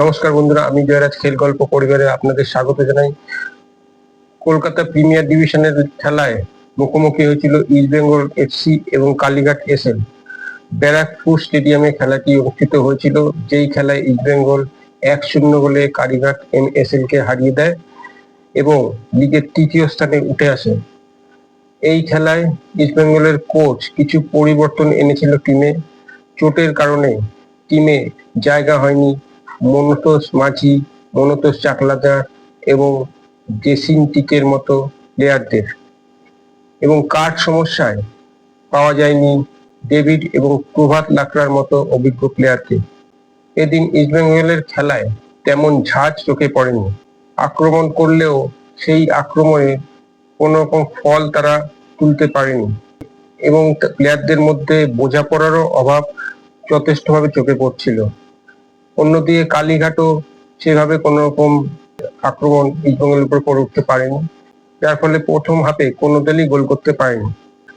নমস্কার বন্ধুরা, আমি জয়রাজ খেল গল্প পরিবারে আপনাদের স্বাগত জানাই। কলকাতা প্রিমিয়ার ডিভিশনের খেলায় মুখোমুখি হয়েছিল ইস্ট বেঙ্গল এফসি এবং কালীঘাট এসএল ব্যারাকপুর স্টেডিয়ামে খেলাটি অনুষ্ঠিত হয়েছিল, যেই খেলায় ইস্ট বেঙ্গল এক শূন্য গোলে কালীঘাট এম এসএল কে হারিয়ে দেয় এবং লিগের তৃতীয় স্থানে উঠে আসে। এই খেলায় ইস্ট বেঙ্গলের কোচ কিছু পরিবর্তন এনেছিল টিমে। চোটের কারণে টিমে জায়গা হয়নি মনতোষ মাঝি মনতোষ চাকলাদার এবং জেসিন টিকের মতো প্লেয়ারদের এবং কার্ড সমস্যায় পাওয়া যায়নি ডেভিড এবং প্রভাত লাকড়ার মতো অভিজ্ঞ প্লেয়ারকে এদিন ইস্টবেঙ্গলের খেলায় তেমন ঝাঁজ চোখে পড়েনি। আক্রমণ করলেও সেই আক্রমণে কোনো রকম ফল তারা তুলতে পারেনি। এবং প্লেয়ারদের মধ্যে বোঝাপড়ারও অভাব যথেষ্টভাবে চোখে পড়ছিল। অন্যদিকে কালীঘাটও সেভাবে কোনো রকম আক্রমণ ইস্টবেঙ্গলের উপর করে উঠতে পারেনি। যার ফলে প্রথম হাফে কোনো দলই গোল করতে পারেনি।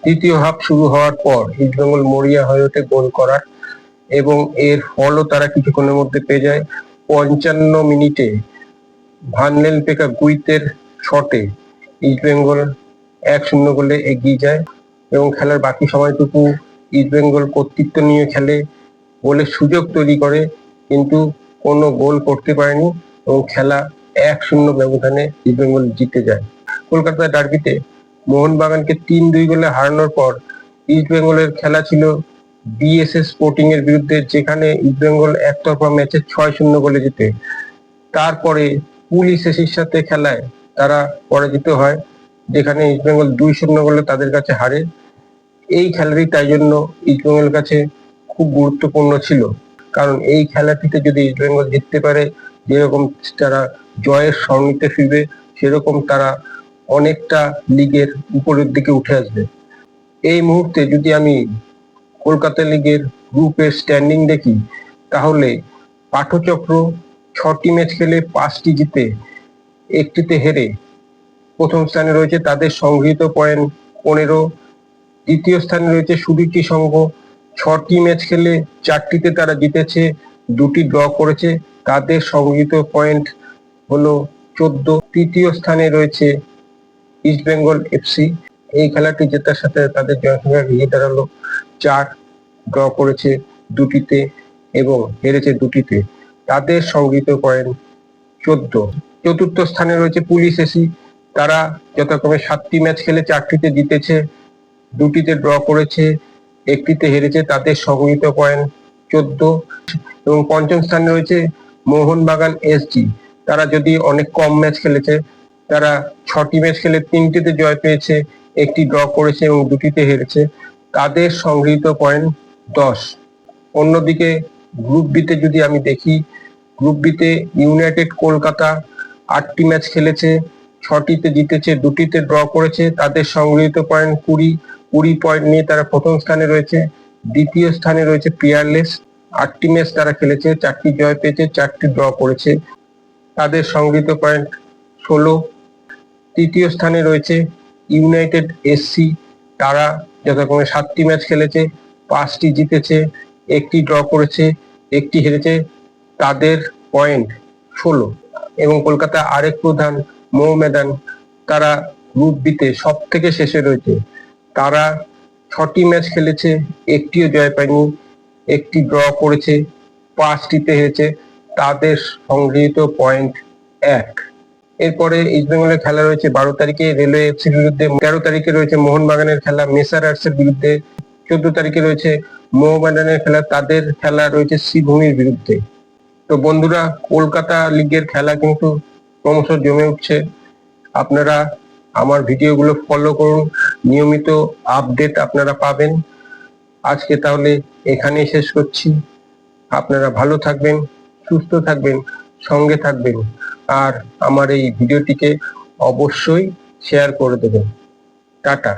দ্বিতীয় হাফ শুরু হওয়ার পর ইস্টবেঙ্গল মরিয়া হয়ে ওঠে গোল করার এবং এর ফলও তারা কিছুক্ষণের মধ্যে পেয়ে যায়। পঞ্চান্ন মিনিটে ভানলেন পেকা গুইতের শটে ইস্টবেঙ্গল এক শূন্য গোলে এগিয়ে যায় এবং খেলার বাকি সময়টুকু ইস্টবেঙ্গল কর্তৃত্ব নিয়ে খেলে গোলের সুযোগ তৈরি করে কিন্তু কোনো গোল করতে পারেনি এবং খেলা এক শূন্য ব্যবধানে ইস্টবেঙ্গল জিতে যায়। কলকাতা ডার্বিতে মোহনবাগানকে তিন দুই গোলে হারানোর পর ইস্টবেঙ্গলের খেলা ছিল বিএসএস স্পোর্টিং এর বিরুদ্ধে, যেখানে ইস্টবেঙ্গল একতরফা ম্যাচে ছয় শূন্য গোলে জিতে। তারপরে পুলিশ এসির সাথে খেলায় তারা পরাজিত হয়, যেখানে ইস্টবেঙ্গল দুই শূন্য গোলে তাদের কাছে হারে। এই খেলাটি তাই জন্য ইস্টবেঙ্গলের কাছে খুব গুরুত্বপূর্ণ ছিল। কারণ এই খেলাটিতে যদি ইস্টবেঙ্গল জিততে পারে, যেরকম তারা জয়ের স্বর্ণিতে ফিরবে, সেরকম তারা অনেকটা লিগের উপরের দিকে উঠে আসবে। এই মুহূর্তে যদি আমি কলকাতা লিগের গ্রুপের স্ট্যান্ডিং দেখি, তাহলে পাঠচক্র ছটি ম্যাচ খেলে পাঁচটি জিতে, একটিতে হেরে প্রথম স্থানে রয়েছে তাদের সংগৃহীত পয়েন্ট পনেরো, দ্বিতীয় স্থানে রয়েছে সুরুচি সংঘ ছটি ম্যাচ খেলে চারটিতে তারা জিতেছে, দুটি ড্র করেছে। তাদের সংগৃহীত পয়েন্ট হলো চোদ্দ। তৃতীয় স্থানে রয়েছে ইস্ট বেঙ্গল এফসি এই খেলাটি জেতার সাথে তাদের জনসংখ্যা গিয়ে দাঁড়াল চার। ড্র করেছে দুটিতে এবং হেরেছে দুটিতে। তাদের সংগৃহীত পয়েন্ট চোদ্দ। চতুর্থ স্থানে রয়েছে পুলিশ এসি তারা যথাক্রমে সাতটি ম্যাচ খেলে চারটিতে জিতেছে, দুটিতে ড্র করেছে একটিতে হেরেছে তাদের সংগৃহীত পয়েন্ট চোদ্দ। এবং পঞ্চম স্থানে রয়েছে মোহনবাগান এসজি তারা যদি অনেক কম ম্যাচ খেলেছে, তারা ছটি ম্যাচ খেলে তিনটিতে জয় পেয়েছে, একটি ড্র করেছে এবং দুটিতে হেরেছে। তাদের সংগৃহীত পয়েন্ট দশ। অন্যদিকে গ্রুপ বিতে যদি আমি দেখি, গ্রুপ বিতে ইউনাইটেড কলকাতা আটটি ম্যাচ খেলেছে, ছটিতে জিতেছে, দুটিতে ড্র করেছে, তাদের সংগৃহীত পয়েন্ট কুড়ি। কুড়ি পয়েন্ট নিয়ে তারা প্রথম স্থানে রয়েছে, দ্বিতীয় স্থানে রয়েছে পিয়ারলেস আটটি ম্যাচ তারা খেলেছে, চারটি জয় পেয়েছে, চারটি ড্র করেছে। তাদের সংগৃহীত পয়েন্ট ষোলো। তৃতীয় স্থানে রয়েছে ইউনাইটেড এসসি তারা যথাক্রমে সাতটি ম্যাচ খেলেছে, পাঁচটি জিতেছে, একটি ড্র করেছে, একটি হেরেছে। তাদের পয়েন্ট ষোলো। এবং কলকাতা আরেক প্রধান মোহামেডান তারা গ্রুপ বিতে সব থেকে শেষে রয়েছে। তারা ছটি ম্যাচ খেলেছে, একটিও জয় পায়নি, একটি ড্র করেছে পাঁচটিতে হয়েছে তাদের সংগৃহীত পয়েন্ট এক। এরপরে ইস্টবেঙ্গলের খেলা রয়েছে বারো তারিখে রেলওয়ে এফসির বিরুদ্ধে, তেরো তারিখে রয়েছে মোহনবাগানের খেলা মেসার আর্টসের বিরুদ্ধে, চোদ্দ তারিখে রয়েছে মোহমেডানের খেলা, তাদের খেলা রয়েছে শ্রীভূমির বিরুদ্ধে। তো বন্ধুরা, কলকাতা লিগের খেলা কিন্তু ক্রমশ জমে উঠছে। আপনারা আমার ভিডিওগুলো ফলো করুন। নিয়মিত আপডেট আপনারা পাবেন। আজকে তাহলে এখানেই শেষ করছি। আপনারা ভালো থাকবেন, সুস্থ থাকবেন, সঙ্গে থাকবেন। আর আমার এই ভিডিওটিকে অবশ্যই শেয়ার করে দেবেন। টাটা।